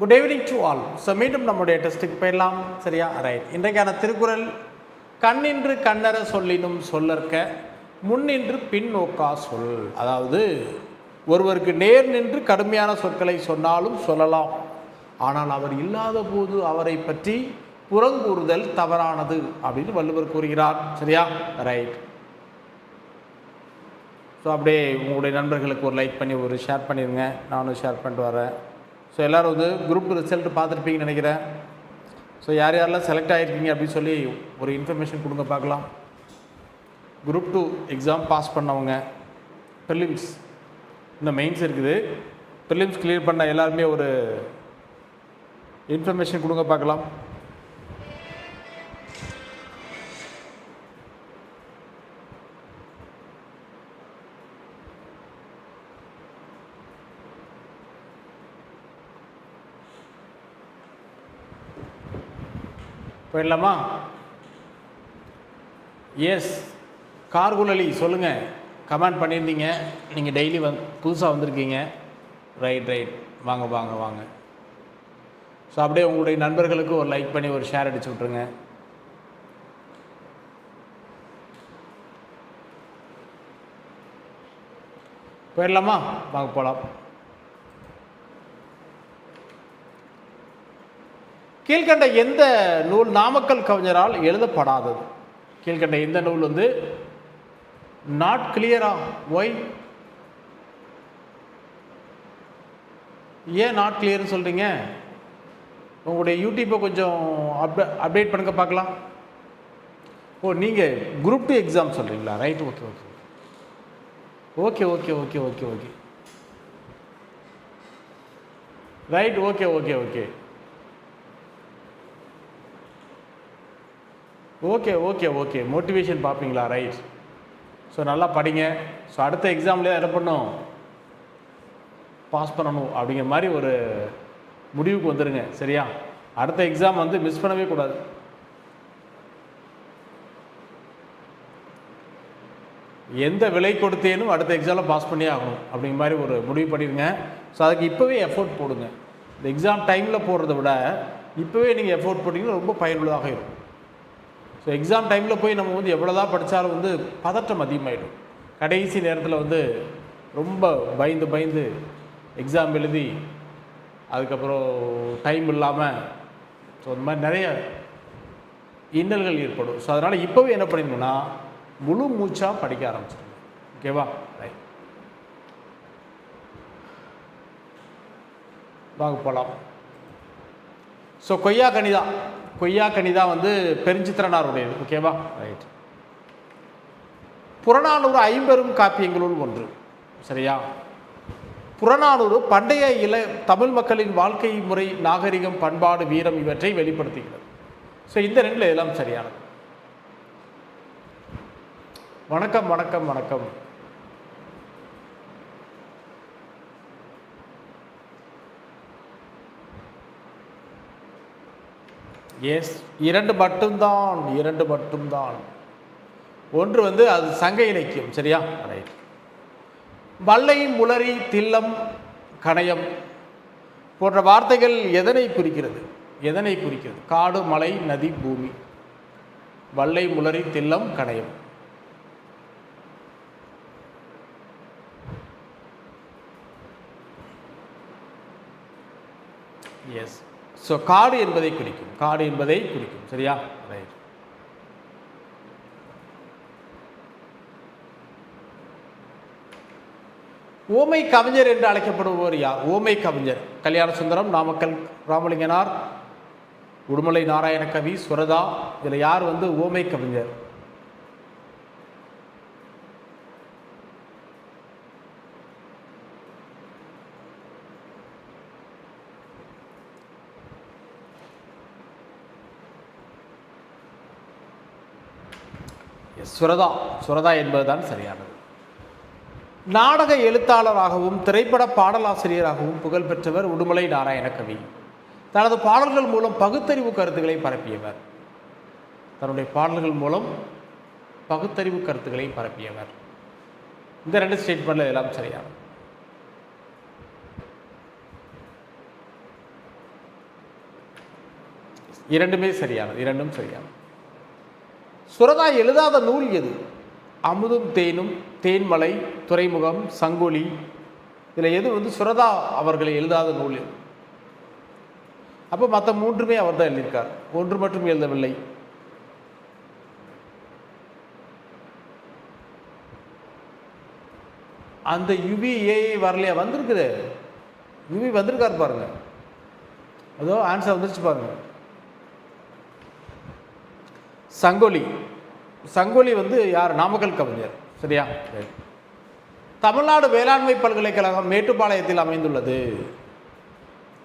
Good evening to all so மீண்டும் நம்முடைய டெஸ்ட்டுக்கு போயிடலாம். சரியா? ரைட் இன்றைக்கான திருக்குறள் கண்ணின்று கண்ணற சொல்லினும் சொல்லற்க முன்னின்று பின் நோக்கா சொல். அதாவது ஒருவருக்கு நேர் நின்று கடுமையான சொற்களை சொன்னாலும் சொல்லலாம். ஆனால் அவர் இல்லாத போது அவரை பற்றி புறங்கூறுதல் தவறானது அப்படின்னு வள்ளுவர் கூறுகிறார். சரியா? ரைட் ஸோ அப்படியே உங்களுடைய நண்பர்களுக்கு ஒரு லைக் பண்ணி ஒரு ஷேர் பண்ணிடுங்க. நானும் ஷேர் பண்ணிட்டு வரேன். ஸோ எல்லோரும் வந்து குரூப் ரிசல்ட் பார்த்துருப்பீங்கன்னு நினைக்கிறேன். ஸோ யார் யாரெல்லாம் செலக்ட் ஆகிருக்கீங்க அப்படின்னு சொல்லி ஒரு இன்ஃபர்மேஷன் கொடுங்க பார்க்கலாம். குரூப் டூ எக்ஸாம் பாஸ் பண்ணவங்க ப்ரிலிம்ஸ் இன்னும் மெயின்ஸ் இருக்குது. ப்ரிலிம்ஸ் கிளியர் பண்ண எல்லாருமே ஒரு இன்ஃபர்மேஷன் கொடுங்க பார்க்கலாம். போயிடலாமா? எஸ் கார்குலலி சொல்லுங்கள் கமெண்ட் பண்ணியிருந்தீங்க. நீங்கள் டெய்லி வந் புதுசாக வந்திருக்கீங்க. ரைட் ரைட் வாங்க வாங்க வாங்க. ஸோ அப்படியே உங்களுடைய நண்பர்களுக்கு ஒரு லைக் பண்ணி ஒரு ஷேர் அடிச்சு விட்ருங்க போயிடலாமா? வாங்க போகலாம் கீழ்கண்ட எந்த நூல் நாமக்கல் கவிஞரால் எழுதப்படாதது? கீழ்கண்ட எந்த நூல் வந்து நாட் கிளியரா ஒய் ஏன் நாட் கிளியர்னு சொல்கிறீங்க உங்களுடைய யூடியூப்பை கொஞ்சம் அப்டே அப்டேட் பண்ணுங்க பார்க்கலாம். ஓ நீங்கள் குரூப் டூ எக்ஸாம் சொல்கிறீங்களா right okay okay okay okay okay okay okay right okay okay okay okay okay okay motivation பார்ப்பீங்களா? ரைட் ஸோ நல்லா படிங்க. ஸோ அடுத்த எக்ஸாம்லேயே என்ன பண்ணும் பாஸ் பண்ணணும் அப்படிங்கிற மாதிரி ஒரு முடிவுக்கு வந்துடுங்க சரியா? அடுத்த எக்ஸாம் வந்து மிஸ் பண்ணவே கூடாது. எந்த விலை கொடுத்தேனும் அடுத்த எக்ஸாமில் பாஸ் பண்ணியே ஆகணும் அப்படிங்கிற மாதிரி ஒரு முடிவு பண்ணிடுங்க. ஸோ அதுக்கு இப்போவே எஃபோர்ட் போடுங்க. இந்த எக்ஸாம் டைமில் போடுறத விட இப்போவே நீங்கள் எஃபோர்ட் போட்டிங்கன்னா ரொம்ப பயனுள்ளதாக இருக்கும். ஸோ எக்ஸாம் டைமில் போய் நம்ம வந்து எவ்வளோ தான் படித்தாலும் வந்து பதட்டம் அதிகமாகிடும் கடைசி நேரத்தில் வந்து ரொம்ப பயந்து பயந்து எக்ஸாம் எழுதி அதுக்கப்புறம் டைம் இல்லாமல் ஸோ இந்த மாதிரி நிறைய இன்னல்கள் ஏற்படும். ஸோ அதனால் இப்போவே என்ன பண்ணிடணும்னா முழு மூச்சாக படிக்க ஆரம்பிச்சிருங்க. ஓகேவா ரைட் வாங்க போகலாம் ஸோ கொய்யா கனிதா கொய்யா கனிதா வந்து பெருஞ்சித்திரனாருடையது ஓகேவா? ரைட் புறநானூறு ஐம்பெரும் காப்பியங்களுள் ஒன்று சரியா? புறநானூறு பண்டைய இள தமிழ் மக்களின் வாழ்க்கை முறை நாகரிகம் பண்பாடு வீரம் இவற்றை வெளிப்படுத்துகிறது. ஸோ இந்த ரெண்டில் எல்லாம் சரியானது. வணக்கம் வணக்கம் வணக்கம். எஸ் இரண்டு மட்டும்தான் இரண்டு மட்டும்தான். ஒன்று வந்து அது சங்க இலக்கியம் சரியா? ரைட் வல்லை முளரி தில்லம் கணையம் போன்ற வார்த்தைகள் எதனை குறிக்கிறது? எதனை குறிக்கிறது? காடு மலை நதி பூமி. வல்லை முளரி தில்லம் கணையம். எஸ் ஸோ காடு என்பதை குறிக்கும். காடு என்பதை குறிக்கும். சரியா? ரைட் ஓமை கவிஞர் என்று அழைக்கப்படுபவர் யார்? ஓமை கவிஞர். கல்யாண சுந்தரம் நாமக்கல் ராமலிங்கனார் உடுமலை நாராயண கவி சுரதா இதில் யார் வந்து ஓமை கவிஞர்? சுரதா சுரதா என்பதுதான் சரியானது. நாடக எழுத்தாளராகவும் திரைப்பட பாடலாசிரியராகவும் புகழ்பெற்றவர் உடுமலை நாராயண கவி தனது பாடல்கள் மூலம் பகுத்தறிவு கருத்துக்களை பரப்பியவர். தன்னுடைய பாடல்கள் மூலம் பகுத்தறிவு கருத்துக்களை பரப்பியவர். இந்த ரெண்டு ஸ்டேட்மெண்ட்ல எல்லாம் சரியானது. இரண்டுமே சரியானது. இரண்டும் சரியானது. சுரதா எழுதாத நூல் எது? அமுதும் தேனும் தேன்மலை துறைமுகம் சங்கொலி. இதில் எது வந்து சுரதா அவர்களை எழுதாத நூல் எது? அப்போ மற்ற மூன்றுமே அவர் தான் எழுதியிருக்கார். ஒன்று மட்டும் எழுதவில்லை. அந்த யுவி ஏஐ வரலையா? வந்திருக்குது. யுவி வந்திருக்காரு பாருங்க. அதோ ஆன்சர் வந்துருச்சு பாருங்கள் சங்கொலி. சங்கொலி வந்து யார்? நாமக்கல் கவிஞர். சரியா? சரி. தமிழ்நாடு வேளாண்மை பல்கலைக்கழகம் மேட்டுப்பாளையத்தில் அமைந்துள்ளது.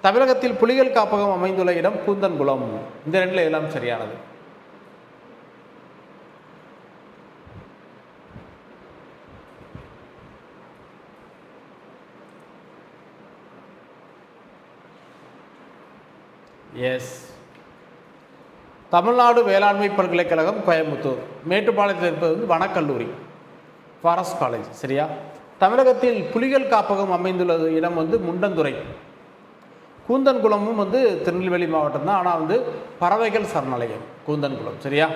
தமிழகத்தில் புலிகள் காப்பகம் அமைந்துள்ள இடம் கூந்தன்குளம். இந்த ரெண்டில் எல்லாம் சரியானது. எஸ் தமிழ்நாடு வேளாண்மை பல்கலைக்கழகம் கோயம்புத்தூர். மேட்டுப்பாளையத்தில் இருப்பது வந்து வனக்கல்லூரி ஃபாரஸ்ட் காலேஜ் சரியா? தமிழகத்தில் புலிகள் காப்பகம் அமைந்துள்ளது இடம் வந்து முண்டந்துறை. கூந்தன்குளமும் வந்து திருநெல்வேலி மாவட்டம் தான். ஆனால் வந்து பறவைகள் சரணாலயம் கூந்தன்குளம் சரியா?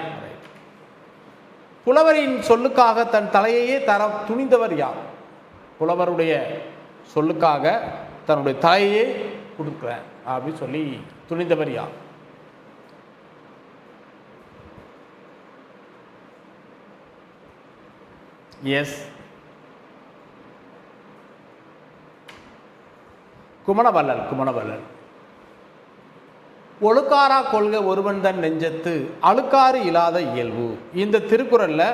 புலவரின் சொல்லுக்காக தன் தலையையே தர துணிந்தவர் யார்? புலவருடைய சொல்லுக்காக தன்னுடைய தலையையே கொடுக்குறேன் அப்படின்னு சொல்லி துணிந்தவர் யார்? எஸ் குமணவல்லல் குமணவல்லல். ஒழுக்காரா கொள்க ஒருவன் தன் நெஞ்சத்து அழுக்காறு இல்லாத இயல்பு. இந்த திருக்குறளில்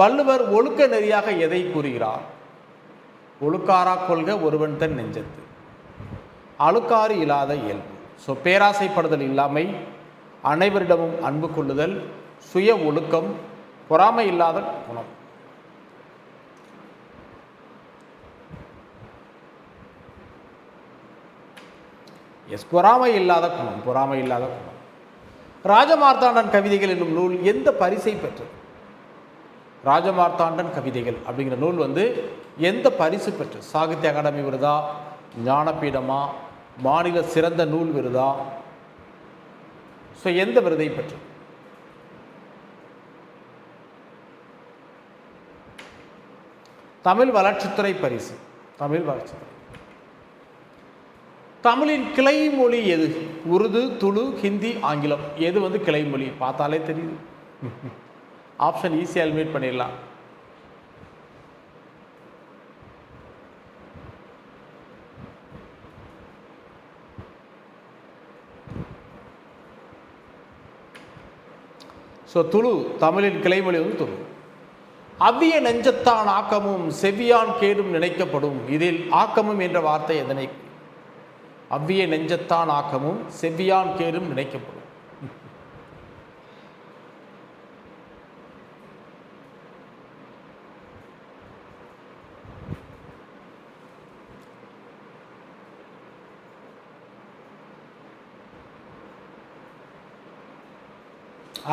வள்ளுவர் ஒழுக்க நெறியாக எதை கூறுகிறார்? ஒழுக்காரா கொள்க ஒருவன் தன் நெஞ்சத்து அழுக்காறு இல்லாத இயல்பு. ஸோ பேராசைப்படுதல் இல்லாமை அனைவரிடமும் அன்பு கொள்ளுதல் சுய ஒழுக்கம் பொறாமை இல்லாத குணம். எஸ் பொறாமை இல்லாத குணம் பொறாமை இல்லாத குணம். ராஜமார்த்தாண்டன் கவிதைகள் என்னும் நூல் எந்த பரிசை பெற்றது? ராஜமார்த்தாண்டன் கவிதைகள் அப்படிங்கிற நூல் வந்து எந்த பரிசு பெற்றது? சாகித்ய அகாடமி விருதா? ஞானபீடமா? மாநில சிறந்த நூல் விருதா? ஸோ எந்த விருதை பெற்றது? தமிழ் வளர்ச்சித்துறை பரிசு. தமிழ் வளர்ச்சித்துறை. தமிழின் கிளை மொழி எது? உருது துளு ஹிந்தி ஆங்கிலம். எது வந்து கிளை மொழி பார்த்தாலே தெரியுது. ஆப்ஷன் ஈஸியாக எலிமினேட் பண்ணிடலாம். ஸோ துளு தமிழின் கிளைமொழி வந்து துளு. அவ்விய நெஞ்சத்தான் ஆக்கமும் செவ்வியான் கேடும் நினைக்கப்படும். இதில் ஆக்கமும் என்ற வார்த்தை எதனை? அவ்விய நெஞ்சத்தான் ஆக்கமும் செவ்வியான் கேரும் நினைக்கப்படும்.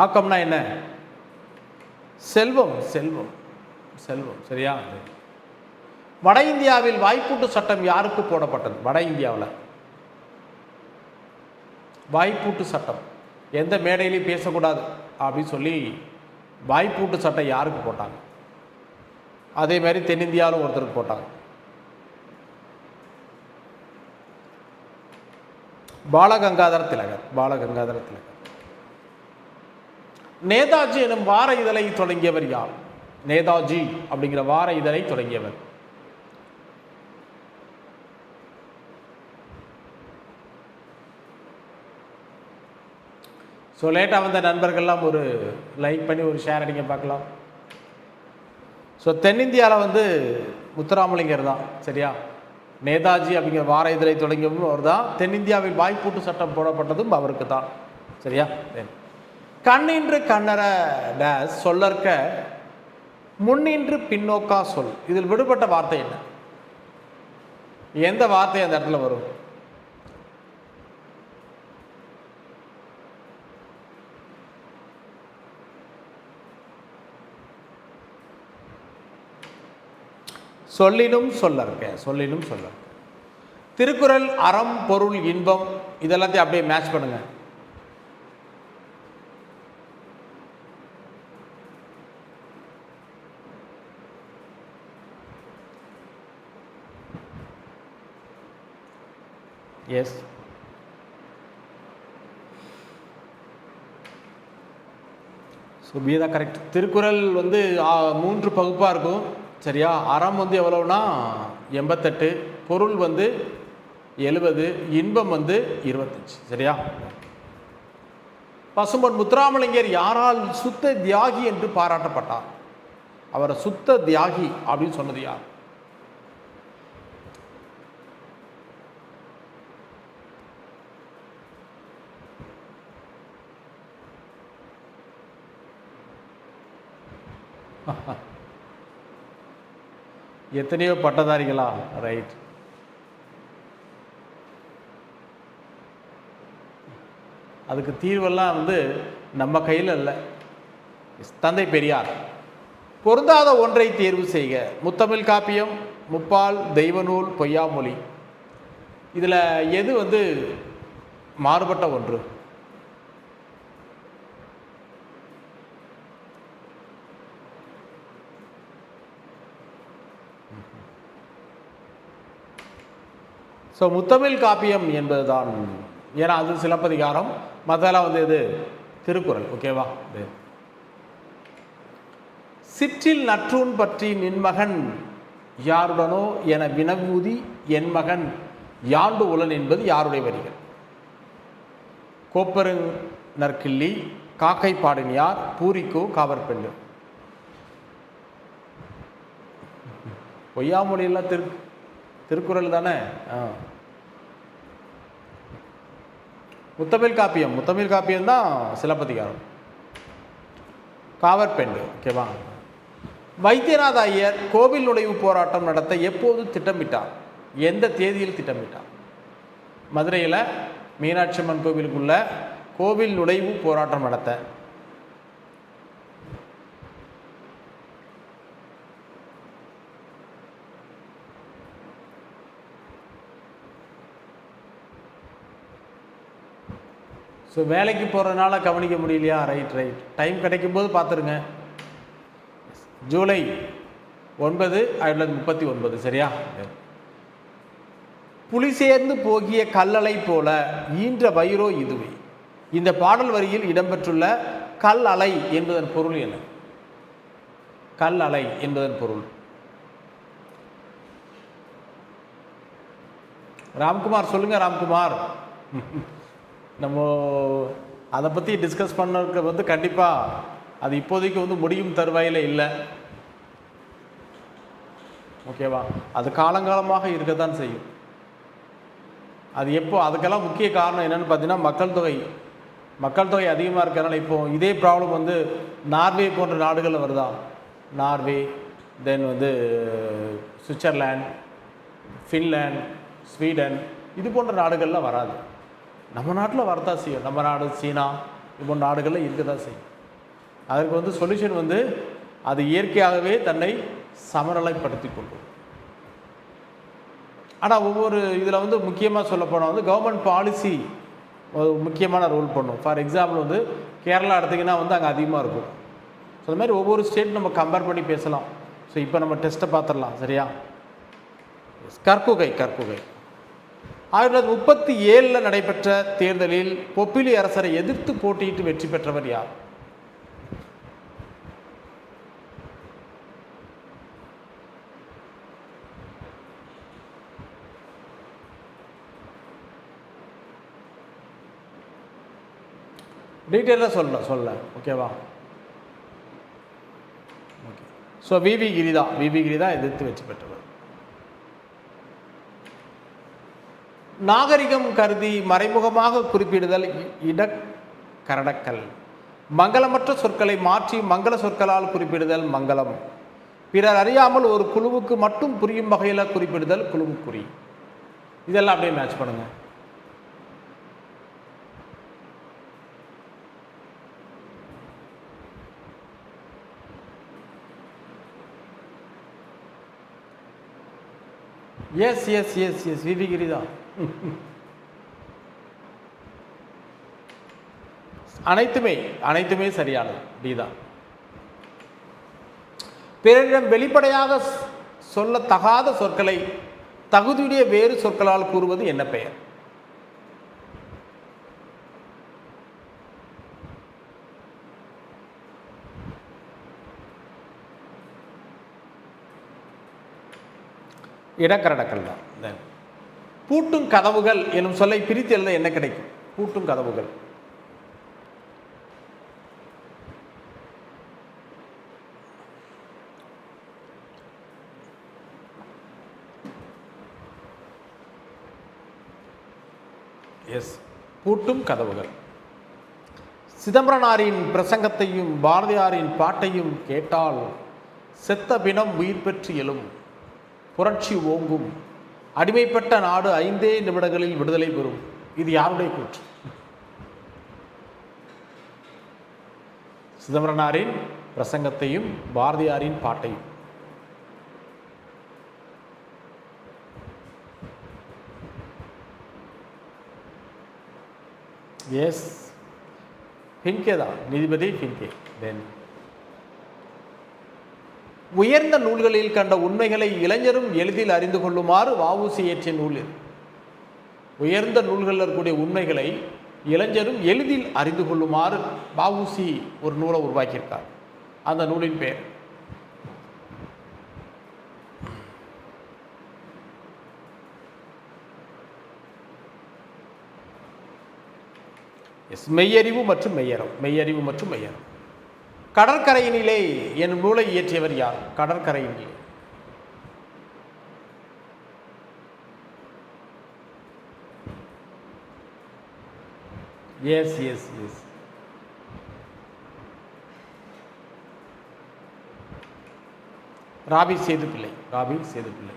ஆக்கம்னா என்ன? செல்வம் செல்வம் செல்வம் சரியா? வட இந்தியாவில் வாய்ப்பூட்டு சட்டம் யாருக்கு போடப்பட்டது? வட இந்தியாவில். வாய்ப்பூட்டு சட்டம். எந்த மேடையிலையும் பேசக்கூடாது அப்படின்னு சொல்லி வாய்ப்பூட்டு சட்டம் யாருக்கு போட்டாங்க? அதே மாதிரி தென்னிந்தியாவிலும் ஒருத்தருக்கு போட்டாங்க. பாலகங்காதர திலகர் பாலகங்காதர திலகர். நேதாஜி எனும் வார இதழை தொடங்கியவர் யார்? நேதாஜி அப்படிங்கிற வார இதழை தொடங்கியவர். ஸோ லேட்டாக வந்த நண்பர்கள்லாம் ஒரு லைக் பண்ணி ஒரு ஷேர் அடிங்க பார்க்கலாம். ஸோ தென்னிந்தியாவில் வந்து முத்துராமலிங்கர் தான் சரியா? நேதாஜி அப்படிங்கிற வார இதழை தொடங்கியவரும் அவர் தான். தென்னிந்தியாவில் வாய்ப்பூட்டு சட்டம் போடப்பட்டதும் அவருக்கு தான் சரியா? கண்ணின்று கண்ணர டேஸ் சொல்லற்க முன்னின்று பின்னோக்கா சொல். இதில் விடுபட்ட வார்த்தை என்ன? எந்த வார்த்தை அந்த இடத்துல வரும்? சொல்லினும் சொல்லற்க சொல்லினும் சொல்லற்க திருக்குறள் அறம் பொருள் இன்பம் இதெல்லாத்தையும் அப்படியே மேட்ச் பண்ணுங்கள் yes so B correct Thirukkural வந்து மூன்று பகுப்பாக இருக்கும். சரியா? அறம் வந்து எவ்வளோனா எண்பத்தெட்டு. பொருள் வந்து எழுபது. இன்பம் வந்து இருபத்தஞ்சி. சரியா? பசும்பொன் முத்துராமலிங்கர் யாரால் சுத்த தியாகி என்று பாராட்டப்பட்டார்? அவரை சுத்த தியாகி அப்படின்னு சொன்னது யார்? எத்தனையோ பட்டதாரிகளா? ரைட் அதுக்கு தீர்வெல்லாம் வந்து நம்ம கையில் இல்லை. தந்தை பெரியார். பொருந்தாத ஒன்றை தேர்வு செய்க. முத்தமிழ் காப்பியம் முப்பால் தெய்வநூல் பொய்யாமொழி. இதில் எது வந்து மாறுபட்ட ஒன்று? ஸோ முத்தமிழ் காப்பியம் என்பதுதான் ஏன்னா அது சிலப்பதிகாரம். மற்றெல்லாம் வந்து இது திருக்குறள். ஓகேவா இது. சிற்றில் நற்றூன் பற்றி நின்மகன் யாருடனோ என வினவூதி என் மகன் யாண்டு உலன் என்பது யாருடைய வரிகள்? கோப்பருங் நற்கிள்ளி காக்கை பாடினியார் பூரிக்கோ காவற்பெண்டு. பொய்யாமொழியெல்லாம் திரு திருக்குறள் தானே? ஆ. முத்தமிழ் காப்பியம். முத்தமிழ் காப்பியம் தான் சிலப்பதிகாரம். காவற்பெண்டு. ஓகேவா வைத்தியநாத ஐயர் கோவில் நுழைவு போராட்டம் நடத்த எப்போது திட்டமிட்டார். எந்த தேதியில் திட்டமிட்டார்? மதுரையில் மீனாட்சி அம்மன் கோவிலுக்குள்ள கோவில் நுழைவு போராட்டம் நடத்த. ஸோ வேலைக்கு போகிறதுனால கவனிக்க முடியலையா? ரைட் ரைட் டைம் கிடைக்கும் போது பார்த்துருங்க. ஜூலை ஒன்பது ஆயிரத்தி தொள்ளாயிரத்தி முப்பத்தி ஒன்பது சரியா? புலி சேர்ந்து போகிய கல்லலை போல ஈன்ற வயிறோ இதுவே. இந்த பாடல் வரியில் இடம்பெற்றுள்ள கல் அலை என்பதன் பொருள் என்ன? கல் அலை என்பதன் பொருள். ராம்குமார் சொல்லுங்க ராம்குமார். நம்ம அதை பற்றி டிஸ்கஸ் பண்ணுறதுக்கு வந்து கண்டிப்பாக அது இப்போதைக்கு வந்து முடியும் தருவாயில் இல்லை. ஓகேவா அது காலங்காலமாக இருக்க தான் செய்யும். அது எப்போ அதுக்கெல்லாம் முக்கிய காரணம் என்னன்னு பார்த்தீங்கன்னா மக்கள் தொகை. மக்கள் தொகை அதிகமாக இருக்கிறனால இப்போ இதே ப்ராப்ளம் வந்து நார்வே போன்ற நாடுகளில் வருதா? நார்வே தென் வந்து சுவிட்சர்லேண்ட் ஃபின்லேண்ட் ஸ்வீடன் இது போன்ற நாடுகளில் வராது. நம்ம நாட்டில் வரதான் செய்யும். நம்ம நாடு சீனா இப்போ நாடுகளில் இருக்க தான் செய்யும். அதற்கு வந்து சொல்யூஷன் வந்து அது இயற்கையாகவே தன்னை சமநிலைப்படுத்தி கொள்ளும். ஆனால் ஒவ்வொரு இதில் வந்து முக்கியமாக சொல்லப்போனால் வந்து கவர்மெண்ட் பாலிசி முக்கியமான ரோல் பண்ணும். ஃபார் எக்ஸாம்பிள் வந்து கேரளா எடுத்திங்கன்னா வந்து அங்கே அதிகமாக இருக்கும். ஸோ அது மாதிரி ஒவ்வொரு ஸ்டேட் நம்ம கம்பேர் பண்ணி பேசலாம். ஸோ இப்போ நம்ம டெஸ்ட்டை பார்த்துடலாம். சரியா? கற்குகை கற்குகை. ஆயிரத்தி தொள்ளாயிரத்தி முப்பத்தி ஏழில் நடைபெற்ற தேர்தலில் பொப்பிலி அரசரை எதிர்த்து போட்டியிட்டு வெற்றி பெற்றவர் யார்? டீட்டெயிலாக சொல்ல சொல்ல. ஓகேவா ஓகே ஸோ விவி கிரிதா விவி கிரிதா எதிர்த்து வெற்றி பெற்றவர். நாகரிகம் கருதி மறைமுகமாக குறிப்பிடுதல் இ- இடக்கரடக்கல் மங்களமற்ற சொற்களை மாற்றி மங்கள சொற்களால் குறிப்பிடுதல் மங்களம். பிறர் அறியாமல் ஒரு குழுவுக்கு மட்டும் புரியும் வகையில் குறிப்பிடுதல் குழுவுக்குறி இதெல்லாம் அப்படியே மேட்ச் பண்ணுங்க. Yes yes yes yes V V Giri தான் அனைத்துமே அனைத்துமே சரியானது. டி தான் பிறரிடம் வெளிப்படையாக சொல்ல தகாத சொற்களை தகுதியுடைய வேறு சொற்களால் கூறுவது என்ன பெயர்? இடக்கரடக்கல் தான் பூட்டும் கதவுகள் எனும் சொல்லை பிரித்து எழுத என்ன கிடைக்கும்? பூட்டும் கதவுகள். எஸ் பூட்டும் கதவுகள். சிதம்பரனாரின் பிரசங்கத்தையும் பாரதியாரின் பாட்டையும் கேட்டால் செத்த பிணம் உயிர் பெற்று எழும் புரட்சி ஓங்கும் அடிமைப்பட்ட நாடு ஐந்தே நிமிடங்களில் விடுதலை பெறும். இது யாருடைய கூற்று? சிதம்பரனாரின் பிரசங்கத்தையும் பாரதியாரின் பாட்டையும். எஸ் பின்கே தான். நீதிபதி ஹிங்கே தென் உயர்ந்த நூல்களில் கண்ட உண்மைகளை இளைஞரும் எளிதில் அறிந்து கொள்ளுமாறு வாவுசி இயற்றிய நூல் இது. உயர்ந்த நூல்களில் இருக்கக்கூடிய உண்மைகளை இளைஞரும் எளிதில் அறிந்து கொள்ளுமாறு வாவுசி ஒரு நூலை உருவாக்கியிருக்கார். அந்த நூலின் பெயர். எஸ் மெய்யறிவு மற்றும் மெய்யறம். மெய்யறிவு மற்றும் மெய்யறம். கடற்கரையினிலே என் நூலை இயற்றியவர் யார்? கடற்கரையினிலே. Yes yes yes Ra Pi Sethupillai Ra Pi Sethupillai.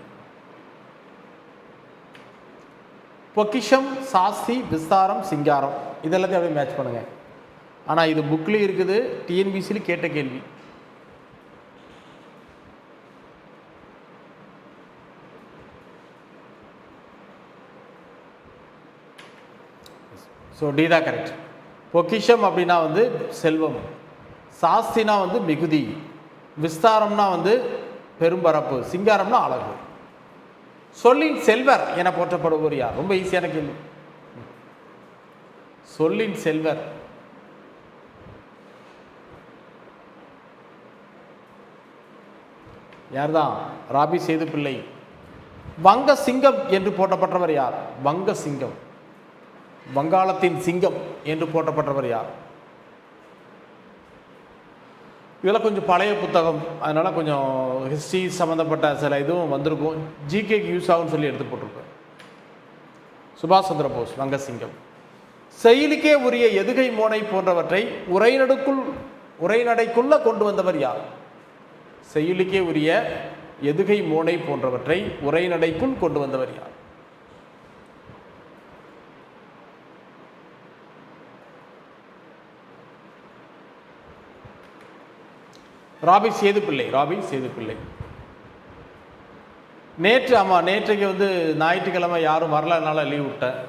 பொக்கிஷம் சாஸ்தி விஸ்தாரம் சிங்காரம் இதெல்லாத்தையும் அப்படியே மேட்ச் பண்ணுங்க. ஆனால் இது புக்கில் இருக்குது டிஎன்பிசியில் கேட்ட கேள்வி. ஸோ டி தான் கரெக்ட் பொக்கிஷம் அப்படின்னா வந்து செல்வம். சாஸ்தினா வந்து மிகுதி. விஸ்தாரம்னா வந்து பெரும்பரப்பு சிங்காரம்னா அழகு. சொல்லின் செல்வர் என போற்றப்படுவோர் யார்? ரொம்ப ஈஸியான கேள்வி. சொல்லின் செல்வர். யார் தான் ராபி சேதுப்பிள்ளை வங்க சிங்கம் என்று போட்டப்பட்டவர் யார்? வங்க சிங்கம் வங்காளத்தின் சிங்கம் என்று போற்றப்பட்டவர் யார்? இதெல்லாம் கொஞ்சம் பழைய புத்தகம். அதனால் கொஞ்சம் ஹிஸ்ட்ரி சம்மந்தப்பட்ட சில இதுவும் வந்திருக்கும். ஜிகேக்கு யூஸ் ஆகும்னு சொல்லி எடுத்து போட்டிருப்பேன் சுபாஷ் சந்திர போஸ் வங்கசிங்கம். செயலுக்கே உரிய எதுகை மோனை போன்றவற்றை உரைநடுக்குள் உரைநடைக்குள்ளே கொண்டு வந்தவர் யார்? செயலுக்கே உரிய எதுகை மோனை போன்றவற்றை உரைநடைக்குள் கொண்டு வந்தவர் யார்? ராபி சேதுப்பிள்ளை ராபி சேதுப்பிள்ளை. நேற்று ஆமாம் நேற்றைக்கு வந்து ஞாயிற்றுக்கிழமை யாரும் வரலனால லீவ் விட்டேன்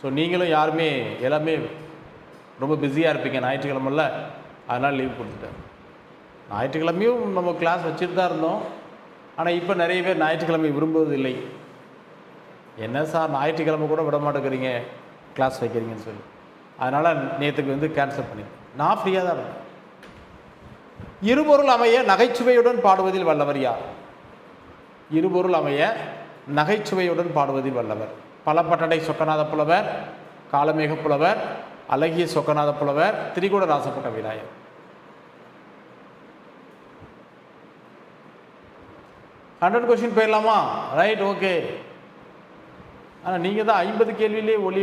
ஸோ நீங்களும் யாருமே எல்லாமே ரொம்ப பிஸியாக இருப்பீங்க ஞாயிற்றுக்கிழமில். அதனால் லீவ் கொடுத்துட்டேன். ஞாயிற்றுக்கிழமையும் நம்ம கிளாஸ் வச்சுட்டு தான் இருந்தோம். ஆனால் இப்போ நிறைய பேர் ஞாயிற்றுக்கிழமை விரும்புவதில்லை. என்ன சார் ஞாயிற்றுக்கிழமை கூட விட மாட்டேங்கிறீங்க? கிளாஸ் வைக்கிறீங்கன்னு சொல்லி. அதனால் நேற்றுக்கு வந்து கேன்சல் பண்ணி நான் ஃப்ரீயாக தான் இருந்தேன். இருபொருள் அமைய நகைச்சுவையுடன் பாடுவதில் வல்லவர் யார்? இருபொருள் அமைய நகைச்சுவையுடன் பாடுவதில் வல்லவர். பலப்பட்டடை சொக்கநாத புலவர் காலமேக புலவர் அழகிய சொக்கநாத புலவர் திரிகூட ராசப்பட்ட விநாயகர் ஹண்ட்ரட் கொஸ்டின் போயிடலாமா? ரைட் ஓகே ஆனால் நீங்கள் தான் ஐம்பது கேள்வியிலே ஒளி